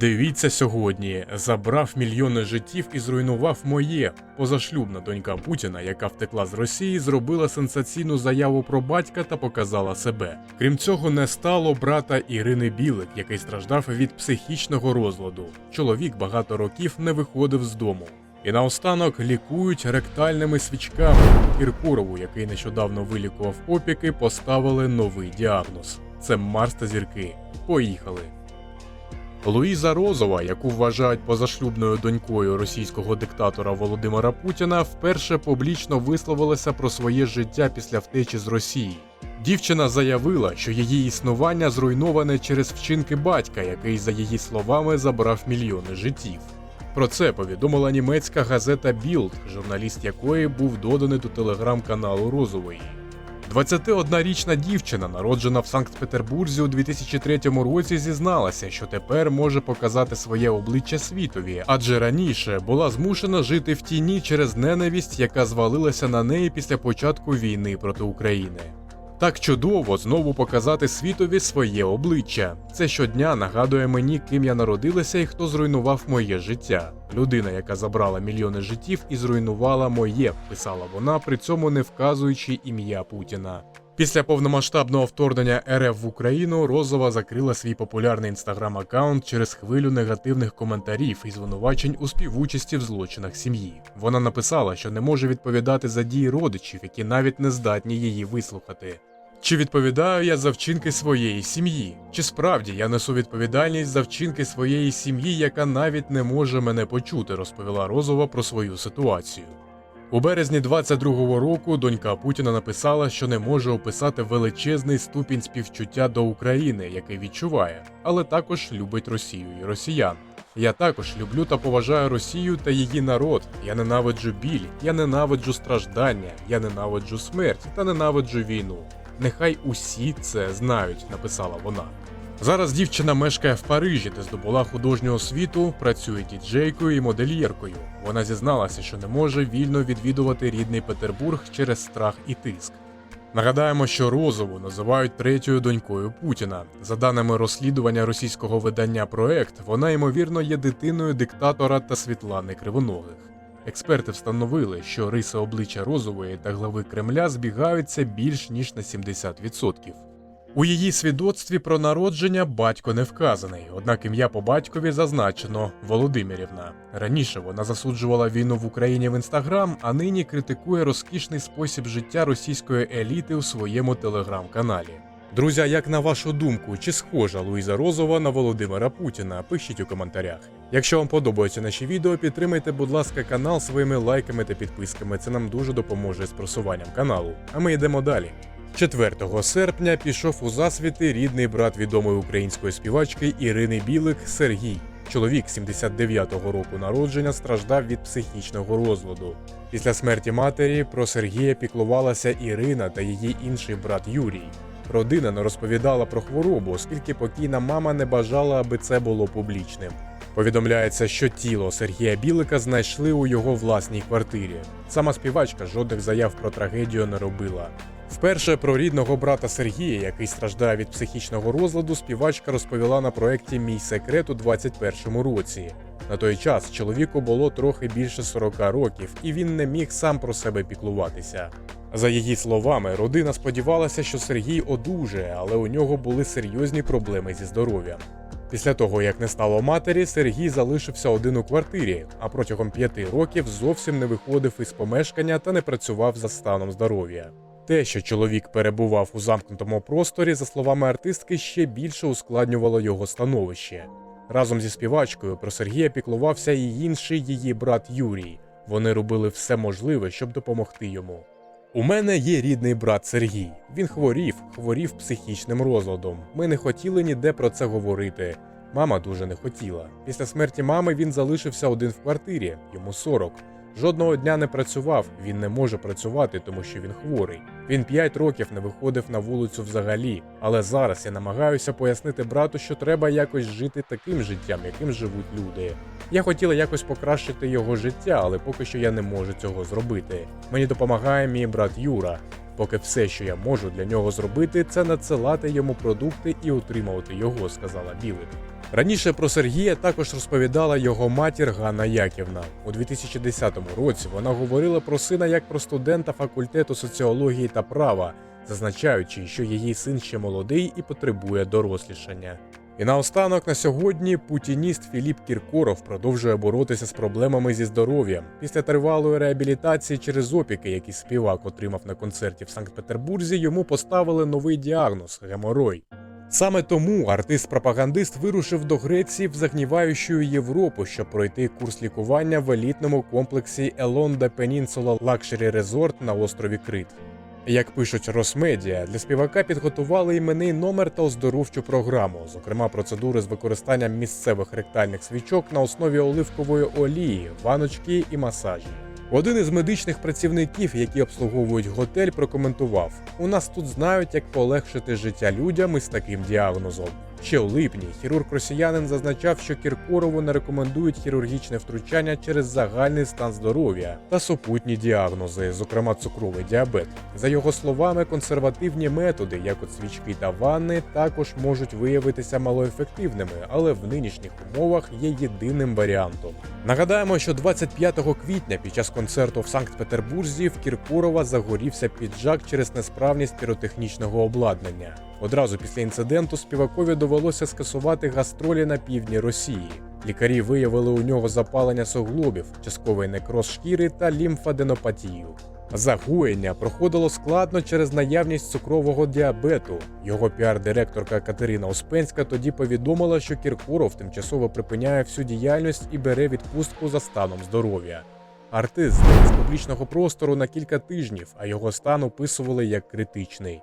Дивіться сьогодні. Забрав мільйони життів і зруйнував моє. Позашлюбна донька Путіна, яка втекла з Росії, зробила сенсаційну заяву про батька та показала себе. Крім цього, не стало брата Ірини Білик, який страждав від психічного розладу. Чоловік багато років не виходив з дому. І наостанок лікують ректальними свічками. Кіркорову, який нещодавно вилікував опіки, поставили новий діагноз: це Марс та зірки. Поїхали. Луїза Розова, яку вважають позашлюбною донькою російського диктатора Володимира Путіна, вперше публічно висловилася про своє життя після втечі з Росії. Дівчина заявила, що її існування зруйноване через вчинки батька, який, за її словами, забрав мільйони життів. Про це повідомила німецька газета Bild, журналіст якої був доданий до телеграм-каналу Розової. 21-річна дівчина, народжена в Санкт-Петербурзі у 2003 році, зізналася, що тепер може показати своє обличчя світові, адже раніше була змушена жити в тіні через ненависть, яка звалилася на неї після початку війни проти України. Так чудово знову показати світові своє обличчя. Це щодня нагадує мені, ким я народилася і хто зруйнував моє життя. Людина, яка забрала мільйони життів і зруйнувала моє, писала вона, при цьому не вказуючи ім'я Путіна. Після повномасштабного вторгнення РФ в Україну Розова закрила свій популярний інстаграм-аккаунт через хвилю негативних коментарів і звинувачень у співучасті в злочинах сім'ї. Вона написала, що не може відповідати за дії родичів, які навіть не здатні її вислухати. Чи відповідаю я за вчинки своєї сім'ї? Чи справді я несу відповідальність за вчинки своєї сім'ї, яка навіть не може мене почути, розповіла Розова про свою ситуацію. У березні 22-го року донька Путіна написала, що не може описати величезний ступінь співчуття до України, який відчуває, але також любить Росію і росіян. Я також люблю та поважаю Росію та її народ. Я ненавиджу біль, я ненавиджу страждання, я ненавиджу смерть та ненавиджу війну. Нехай усі це знають, написала вона. Зараз дівчина мешкає в Парижі, де здобула художню освіту, працює діджейкою і модельєркою. Вона зізналася, що не може вільно відвідувати рідний Петербург через страх і тиск. Нагадаємо, що Розову називають третьою донькою Путіна. За даними розслідування російського видання Проект, вона ймовірно є дитиною диктатора та Світлани Кривоногих. Експерти встановили, що риси обличчя Розової та глави Кремля збігаються більш ніж на 70%. У її свідоцтві про народження батько не вказаний, однак ім'я по батькові зазначено Володимирівна. Раніше вона засуджувала війну в Україні в інстаграм, а нині критикує розкішний спосіб життя російської еліти у своєму телеграм-каналі. Друзі, як на вашу думку, чи схожа Луїза Розова на Володимира Путіна? Пишіть у коментарях. Якщо вам подобаються наші відео, підтримайте, будь ласка, канал своїми лайками та підписками. Це нам дуже допоможе з просуванням каналу. А ми йдемо далі. 4 серпня пішов у засвіти рідний брат відомої української співачки Ірини Білик Сергій. Чоловік 79-го року народження страждав від психічного розладу. Після смерті матері про Сергія піклувалася Ірина та її інший брат Юрій. Родина не розповідала про хворобу, оскільки покійна мама не бажала, аби це було публічним. Повідомляється, що тіло Сергія Білика знайшли у його власній квартирі. Сама співачка жодних заяв про трагедію не робила. Вперше про рідного брата Сергія, який страждає від психічного розладу, співачка розповіла на проєкті Мій секрет у 21-му році. На той час чоловіку було трохи більше 40 років, і він не міг сам про себе піклуватися. За її словами, родина сподівалася, що Сергій одужає, але у нього були серйозні проблеми зі здоров'ям. Після того, як не стало матері, Сергій залишився один у квартирі, а протягом п'яти років зовсім не виходив із помешкання та не працював за станом здоров'я. Те, що чоловік перебував у замкнутому просторі, за словами артистки, ще більше ускладнювало його становище. Разом зі співачкою про Сергія піклувався і інший її брат Юрій. Вони робили все можливе, щоб допомогти йому. У мене є рідний брат Сергій. Він хворів, хворів психічним розладом. Ми не хотіли ніде про це говорити. Мама дуже не хотіла. Після смерті мами він залишився один в квартирі, йому 40. Жодного дня не працював, він не може працювати, тому що він хворий. Він 5 років не виходив на вулицю взагалі. Але зараз я намагаюся пояснити брату, що треба якось жити таким життям, яким живуть люди. Я хотіла якось покращити його життя, але поки що я не можу цього зробити. Мені допомагає мій брат Юра. Поки все, що я можу для нього зробити, це надсилати йому продукти і утримувати його, сказала Білик. Раніше про Сергія також розповідала його матір Ганна Яківна. У 2010 році вона говорила про сина як про студента факультету соціології та права, зазначаючи, що її син ще молодий і потребує дорослішання. І наостанок на сьогодні путініст Філіп Кіркоров продовжує боротися з проблемами зі здоров'ям після тривалої реабілітації через опіки, які співак отримав на концерті в Санкт-Петербурзі. Йому поставили новий діагноз геморой. Саме тому артист-пропагандист вирушив до Греції в загніваючу Європу, щоб пройти курс лікування в елітному комплексі Елонда Peninsula Luxury Resort на острові Крит. Як пишуть Росмедіа, для співака підготували іменний номер та оздоровчу програму, зокрема процедури з використанням місцевих ректальних свічок на основі оливкової олії, ваночки і масажі. Один із медичних працівників, які обслуговують готель, прокоментував: у нас тут знають, як полегшити життя людям із таким діагнозом. Ще у липні хірург росіянин зазначав, що Кіркорову не рекомендують хірургічне втручання через загальний стан здоров'я та супутні діагнози, зокрема цукровий діабет. За його словами, консервативні методи, як от свічки та ванни, також можуть виявитися малоефективними, але в нинішніх умовах є єдиним варіантом. Нагадаємо, що 25 квітня під час концерту в Санкт-Петербурзі в Кіркорова загорівся піджак через несправність піротехнічного обладнання. Одразу після інциденту співакові довелося скасувати гастролі на півдні Росії. Лікарі виявили у нього запалення суглобів, частковий некроз шкіри та лімфаденопатію. Загоєння проходило складно через наявність цукрового діабету. Його піар-директорка Катерина Успенська тоді повідомила, що Кіркоров тимчасово припиняє всю діяльність і бере відпустку за станом здоров'я. Артист з публічного простору на кілька тижнів, а його стан описували як критичний.